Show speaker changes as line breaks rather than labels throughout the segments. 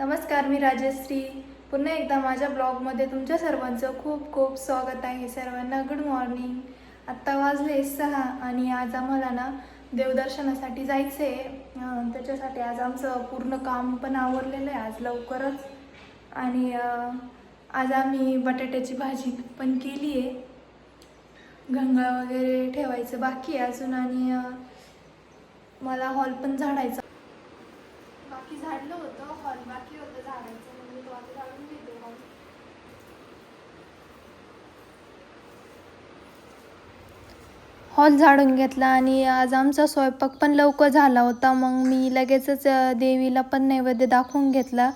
नमस्कार मी राजश्री. पुन्हा एकदा माझ्या ब्लॉगमध्ये तुमच्या सर्वांचं खूप खूप स्वागत आहे सर्वांना. गुड मॉर्निंग आत्ता वाजले सहा आणि आज आम्हाला ना देवदर्शनासाठी जायचं आहे त्याच्यासाठी आज आमचं पूर्ण काम पण आवरलेलं आहे आज लवकरच. आणि आज आम्ही बटाट्याची भाजी पण केली आहे. गंगा वगैरे ठेवायचं बाकी आहे अजून आणि मला हॉल पण झाडायचा. बाकी झाडलं होतं हॉल बाकी होतं झाडायचं म्हणजे तो आता झाडून घेते हॉल हॉल झाडून घेतला आणि आज आमचा स्वयंपाक पण लवकर झाला होता. मग मी लगेचच देवीला पण नैवेद्य दाखवून घेतला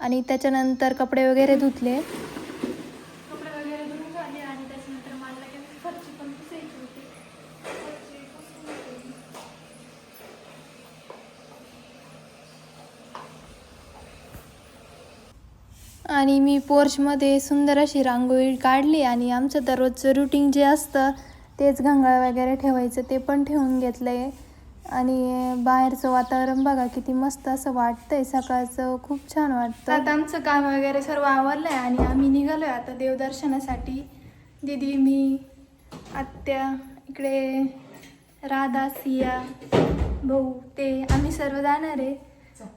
आणि त्याच्यानंतर कपडे वगैरे धुतले. कपडे वगैरे धुवून झाले आणि त्याच्यानंतर मला लगेच फरची पण पुसायची होती. फरची पुसून घेतली. आणि मी पोर्चमध्ये सुंदर अशी रांगोळी काढली आणि आमचं दररोजचं रुटीन जे असतं तेच घंगाळ वगैरे ठेवायचं ते पण ठेवून घेतलं आहे आणि बाहेरचं वातावरण बघा किती मस्त असं वाटतंय. सकाळचं खूप छान वाटतं. आता आमचं काम वगैरे सर्व आवरलं आहे आणि आम्ही निघालो आहे आता देवदर्शनासाठी. दीदी मी आत्या इकडे राधा सिया भाऊ ते आम्ही सर्व जाणार आहे.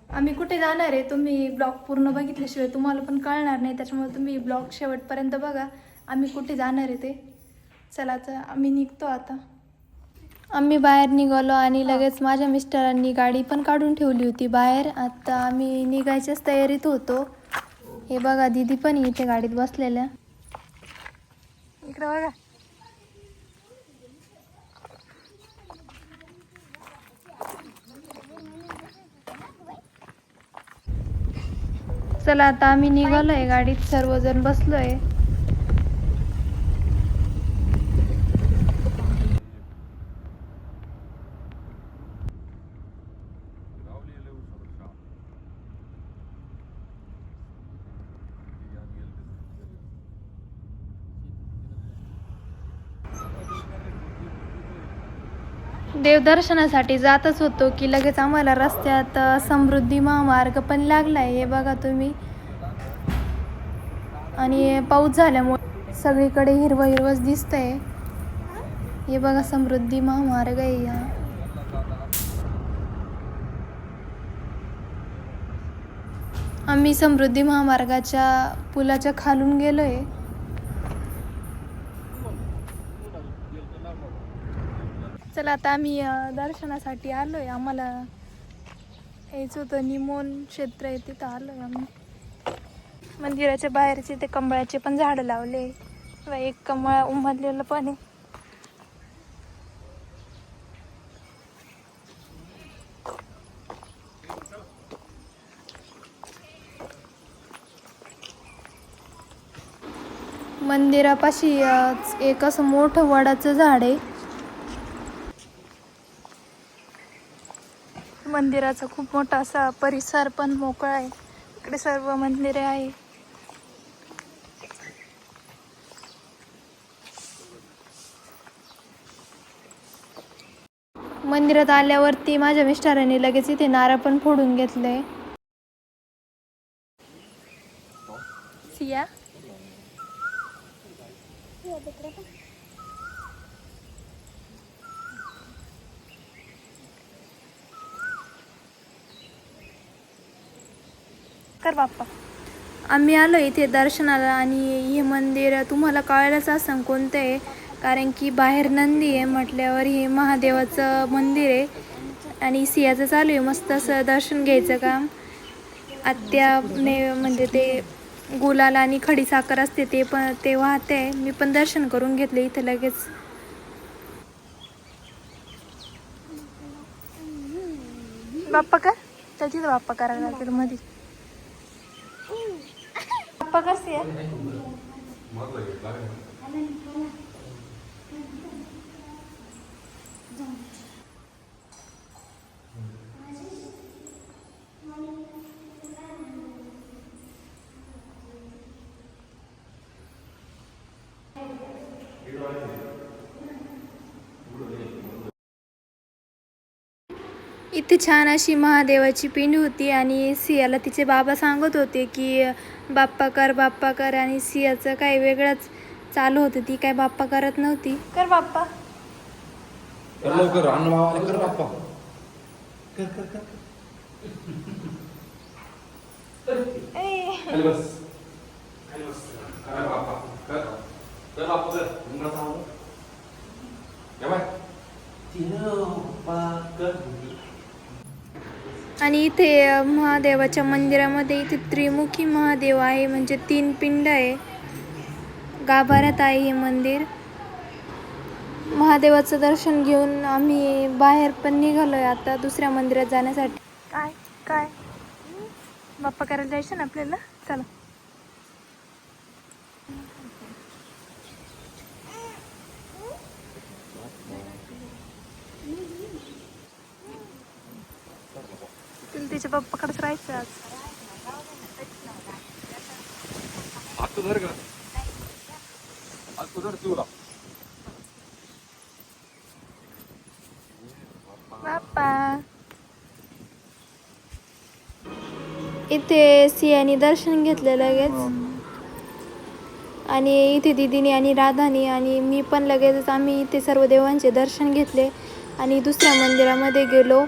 आम्ही कुठे जाणार आहे तुम्ही ब्लॉग पूर्ण बघितल्याशिवाय तुम्हाला पण कळणार नाही. त्याच्यामुळे तुम्ही ब्लॉग शेवटपर्यंत बघा. आम्ही कुठे जाणार आहे ते? चला तर आम्ही निघतो आता. आम्ही बाहेर निघालो आणि लगेच माझ्या मिस्टरांनी गाडी पण काढून ठेवली होती बाहेर. आता आम्ही निघायच्याच तयारीत होतो. हे बघा दीदी पण इथे गाडीत बसलेल्या. इकडे बघा. चला आता आम्ही निघालोय. गाडीत सर्वजण बसलोय. देवदर्शनासाठी जातच होतो की लगेच आम्हाला रस्त्यात समृद्धी महामार्ग पण लागलाय. हे बघा तुम्ही. आणि पाऊस झाल्यामुळे सगळीकडे हिरवं हिरवंच दिसतंय. हे बघा समृद्धी महामार्ग आहे या आम्ही समृद्धी महामार्गाच्या पुलाच्या खालून गेलोय. चला आता आम्ही दर्शनासाठी आलो आहे आम्हाला यायचं होतं निमोन क्षेत्र आहे तिथं आलो आहे आम्ही. मंदिराच्या बाहेरचे ते कमळाचे पण झाडं लावले. एक कमळ उमरलेलं पण आहे. मंदिरापाशी एक असं मोठं वडाचं झाड आहे. मंदिराचा खूप मोठा असा परिसर पण मोकळा आहे. इकडे सर्व मंदिरे आहे. मंदिरात आल्यावरती माझ्या मिस्टरांनी लगेच इथे नारळ पण फोडून घेतले. सिया? कर बाप्पा. आम्ही आलो इथे दर्शनाला आणि हे मंदिर तुम्हाला कळायलाच असं कोणतं आहे. कारण की बाहेर नंदी आहे म्हटल्यावर हे महादेवाचं मंदिर आहे. आणि सियाचं चालू आहे. मस्त असं दर्शन घ्यायचं काम. आत्याने म्हणजे ते गुलाल आणि खडी साखर असते ते पण ते वाहते. मी पण दर्शन करून घेतले इथे लगेच. बाप्पा का तर तिथं बाप्पा करायला लागेल मध्ये પકડશે Thank you. इथे छान अशी महादेवाची पिंड होती आणि सियाला तिचे बाबा सांगत होते की बाप्पा कर बाप्पा कर आणि सियाचं काही वेगळंच चालू होतं. ती काय बाप्पा करत नव्हती. कर बाप्पा.
कर लवकर अन्न भावाले कर बाप्पा. कर कर कर. खाली बस. खाली बस. कर बाप्पा. कर. कर बाप्पा कर. मुंगळा सांग या बाय. बाप्पा कर.
आणि इथे महादेवाच्या मंदिरामध्ये इथे त्रिमुखी महादेव आहे म्हणजे तीन पिंड आहे. गाभाऱ्यात आहे हे मंदिर. महादेवाचं दर्शन घेऊन आम्ही बाहेर पण निघालो आहे आता दुसऱ्या मंदिरात जाण्यासाठी. काय? काय? बाप्पा करायला जायचं ना आपल्याला? चला. तिच्या पप्पाकडेच राहायचं आज.
हात धर का? हात धर
बाप्पा. इथे सियानी दर्शन घेतलं लगेच. आणि इथे दिदीने आणि राधानी आणि मी पण लगेचच आम्ही इथे सर्व देवांचे दर्शन घेतले. आणि दुसऱ्या मंदिरामध्ये गेलो.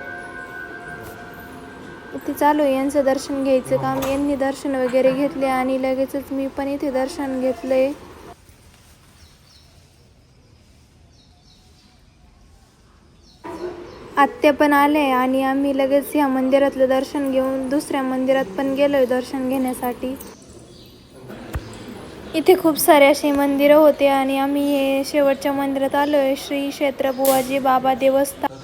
इथे चालू आहे. यांचं दर्शन घ्यायचं काम. यांनी दर्शन वगैरे घेतले आणि लगेचच मी पण इथे दर्शन घेतले आत्या पण आले आणि आम्ही लगेच ह्या मंदिरातलं दर्शन घेऊन दुसऱ्या मंदिरात पण गेलोय दर्शन घेण्यासाठी. इथे खूप सारे असे मंदिरं होते आणि आम्ही हे शेवटच्या मंदिरात आलोय. श्री क्षेत्र बुवाजी बाबा देवस्थान.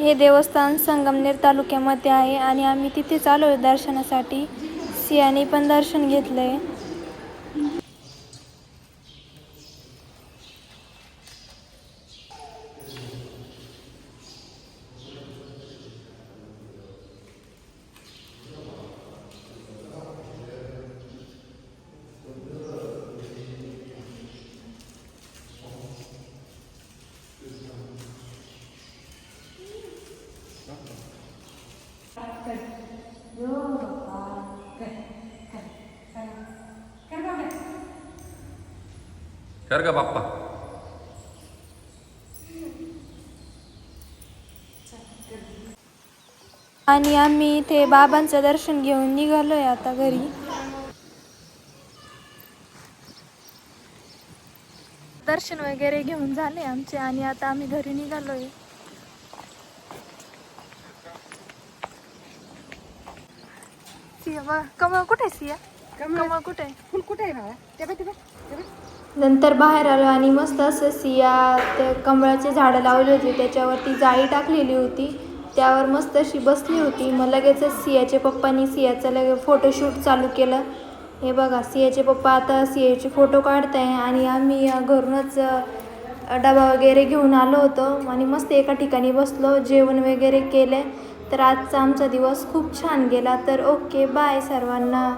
हे देवस्थान संगमनेर तालुक्यामध्ये आहे आणि आम्ही तिथेच आहे दर्शनासाठी. सियाने पण दर्शन घेतलं आहे
कर का बाप्पा?
आणि आम्ही इथे बाबांचं दर्शन घेऊन निघालोय आता घरी. दर्शन वगैरे घेऊन झाले आमचे आणि आता आम्ही घरी निघालोय. सिया बघ कमळ कुठे आहे सिया कमळ कुठे आहे?
फुल कुठे आहे बाबा? ते बघ ते बघ ते बघ.
नंतर बाहेर आलो आणि मस्त असं सिया ते कमळाचे झाडं लावली होती. त्याच्यावरती जाळी टाकलेली होती. त्यावर मस्त अशी बसली होती. मग लगेचच सियाचे पप्पांनी सियाचं लगे फोटोशूट चालू केलं. हे बघा सियाचे पप्पा आता सियाचे फोटो काढत आहे आणि आम्ही घरूनच डबा वगैरे घेऊन आलो होतो. आणि मस्त एका ठिकाणी बसलो जेवण वगैरे केलं. तर आजचा आमचा दिवस खूप छान गेला. तर ओके बाय सर्वांना.